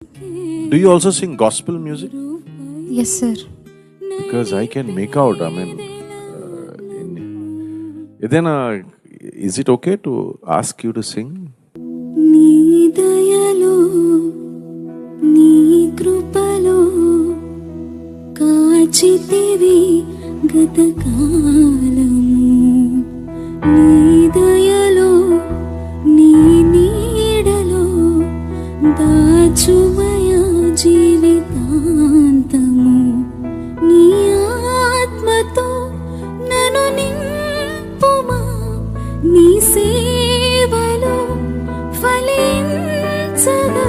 Do you also sing gospel music? Yes sir Because I can make out, I mean, uh, in, ఏదైనా is it okay to ask you to sing? నీ దయలో నీ కృపలో కాచితివి గతకాలం ఉంచుమయా జీవితాంతము? నీ ఆత్మతో నను నింపుమా? నీ సేవలో ఫలించగా